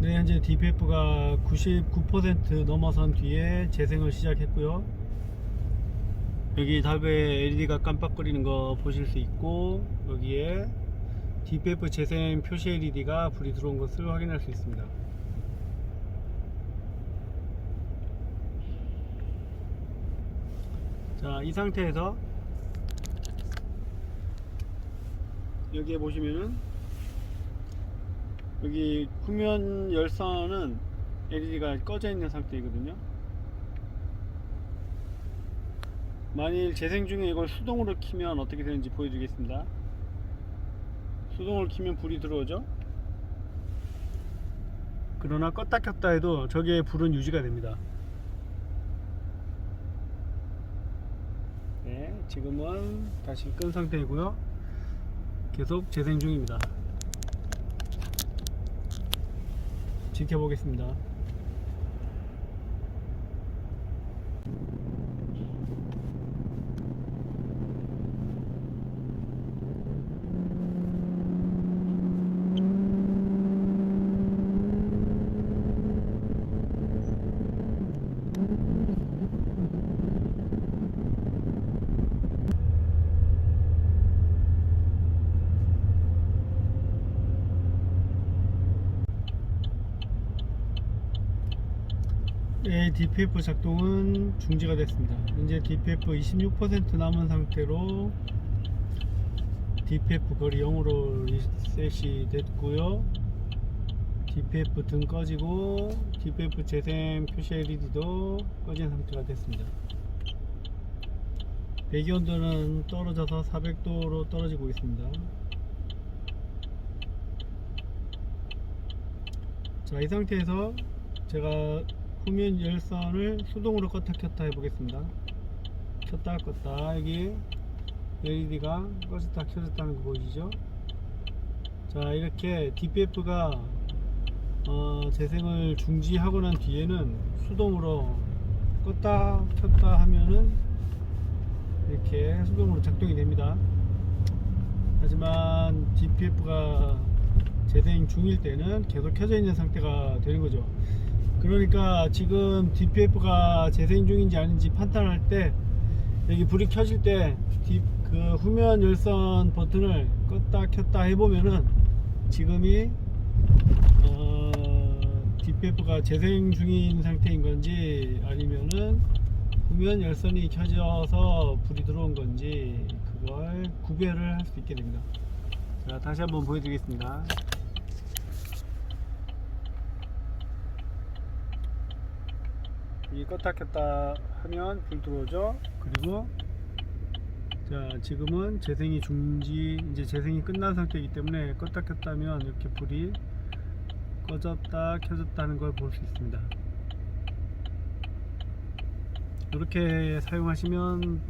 네, 현재 DPF가 99% 넘어선 뒤에 재생을 시작했고요. 여기 달배 LED가 깜빡거리는 거 보실 수 있고 여기에 DPF 재생 표시 LED가 불이 들어온 것을 확인할 수 있습니다. 자, 이 상태에서 여기에 보시면은 여기 후면 열선은 LED가 꺼져 있는 상태이거든요. 만일 재생 중에 이걸 수동으로 키면 어떻게 되는지 보여드리겠습니다. 수동으로 키면 불이 들어오죠. 그러나 껐다 켰다 해도 저기에 불은 유지가 됩니다. 네, 지금은 다시 끈 상태이고요. 계속 재생 중입니다. 지켜보겠습니다. 네, DPF 작동은 중지가 됐습니다. 현재 DPF 26% 남은 상태로 DPF 거리 0으로 리셋이 됐고요. DPF 등 꺼지고 DPF 재생 표시 LED도 꺼진 상태가 됐습니다. 배기 온도는 떨어져서 400도로 떨어지고 있습니다. 자, 이 상태에서 제가 후면 열선을 수동으로 껐다 켰다 해보겠습니다. 켰다 껐다 여기 LED가 꺼졌다 켜졌다는 거 보이시죠? 자 이렇게 DPF가 어, 재생을 중지하고 난 뒤에는 수동으로 껐다 켰다 하면은 이렇게 수동으로 작동이 됩니다. 하지만 DPF가 재생 중일 때는 계속 켜져 있는 상태가 되는 거죠. 그러니까 지금 DPF가 재생 중인지 아닌지 판단할 때 여기 불이 켜질 때 그 후면 열선 버튼을 껐다 켰다 해보면은 지금이 어, DPF가 재생 중인 상태인 건지 아니면은 후면 열선이 켜져서 불이 들어온 건지 그걸 구별을 할 수 있게 됩니다. 자 다시 한번 보여드리겠습니다. 이 껐다 켰다 하면 불 들어오죠? 그리고 자 지금은 재생이 중지 이제 재생이 끝난 상태이기 때문에 껐다 켰다 하면 이렇게 불이 꺼졌다 켜졌다 하는 걸 볼 수 있습니다. 이렇게 사용하시면